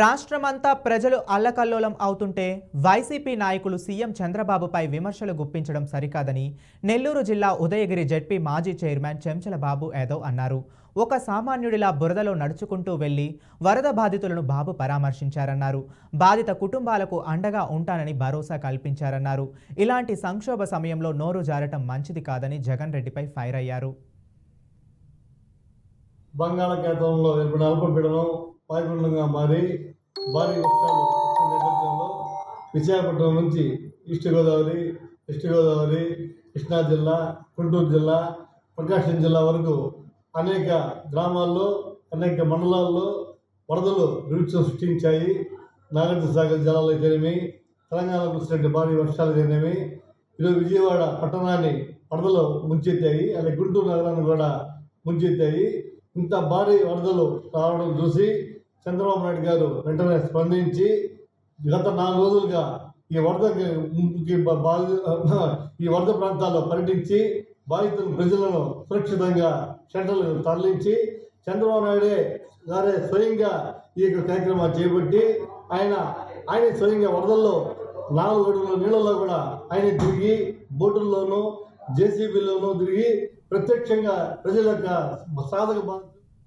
రాష్ట్రమంతా ప్రజలు అల్లకల్లోలం అవుతుంటే వైసీపీ నాయకులు సీఎం చంద్రబాబుపై విమర్శలు గుప్పించడం సరికాదని నెల్లూరు జిల్లా ఉదయగిరి జడ్పీ మాజీ చైర్మన్ చెంచల బాబు యాదవ్ అన్నారు. ఒక సామాన్యుడిలా బురదలో నడుచుకుంటూ వెళ్ళి వరద బాధితులను బాబు పరామర్శించారన్నారు. బాధిత కుటుంబాలకు అండగా ఉంటానని భరోసా కల్పించారన్నారు. ఇలాంటి సంక్షోభ సమయంలో నోరు జారటం మంచిది కాదని జగన్ రెడ్డిపై ఫైర్ అయ్యారు. బంగాళాఖాతంలో అల్పపీడనం వాయుగుండంగా మారి భారీ వర్షాలు వచ్చిన నేపథ్యంలో విశాఖపట్నం నుంచి ఈస్ట్ గోదావరి వెస్ట్ గోదావరి కృష్ణా జిల్లా గుంటూరు జిల్లా ప్రకాశం జిల్లా వరకు అనేక గ్రామాల్లో అనేక మండలాల్లో వరదలు విరుచు సృష్టించాయి. నాగార్జున సాగర్ జలాలు అయితేనేమి తెలంగాణకు వచ్చినట్టు భారీ వర్షాలు అయితేనేమి ఈరోజు విజయవాడ పట్టణాన్ని వరదలు ముంచెత్తాయి అలాగే గుంటూరు నగరాన్ని కూడా ముంచెత్తాయి. ఇంత భారీ వరదలు రావడం చూసి చంద్రబాబు నాయుడు గారు వెంటనే స్పందించి గత నాలుగు రోజులుగా ఈ వరదకి బాధి ఈ వరద ప్రాంతాల్లో పర్యటించి బాధితుల ప్రజలను సురక్షితంగా షెల్టర్లు తరలించి చంద్రబాబు నాయుడే గారే స్వయంగా ఈ యొక్క కార్యక్రమాన్ని చేపట్టి ఆయన ఆయన స్వయంగా వరదల్లో నాలుగు అడుగుల నీళ్ళలో కూడా ఆయన తిరిగి బోటుల్లోనూ జేసీబీలోనూ తిరిగి ప్రత్యక్షంగా ప్రజల యొక్క సాధక బాధ